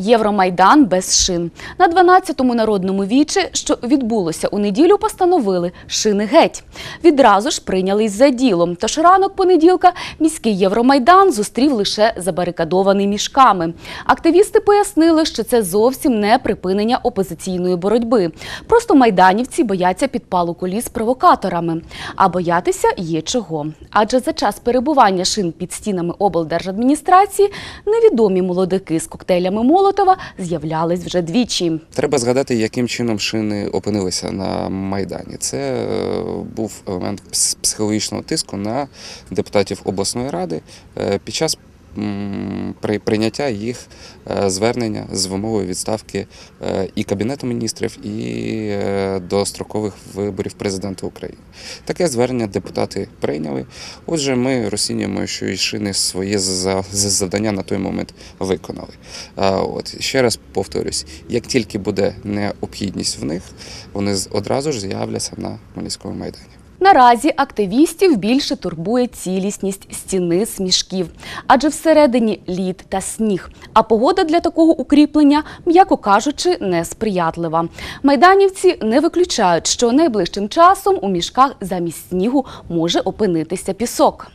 Євромайдан без шин. На 12-му народному вічі, що відбулося у неділю, постановили шини геть. Відразу ж прийнялись за ділом. Тож ранок понеділка міський Євромайдан зустрів лише забарикадований мішками. Активісти пояснили, що це зовсім не припинення опозиційної боротьби. Просто майданівці бояться підпалу коліс провокаторами. А боятися є чого. Адже за час перебування шин під стінами облдержадміністрації невідомі молодики з коктейлями Молотова з'являлись вже двічі. Треба згадати, яким чином шини опинилися на Майдані. Це е, був елемент психологічного тиску на депутатів обласної ради е, під час при- прийняття їх е, звернення з вимогою відставки е, і Кабінету міністрів, і е, дострокових виборів президента України. Таке звернення депутати прийняли. Отже, ми розцінюємо, що і шини своє за- за- завдання на той момент виконали. От ще раз повторюсь: як тільки буде необхідність в них, вони одразу ж з'являться на Хмельницькому майдані. Наразі активістів більше турбує цілісність стіни з мішків, адже всередині лід та сніг. А погода для такого укріплення, м'яко кажучи, несприятлива. Майданівці не виключають, що найближчим часом у мішках замість снігу може опинитися пісок.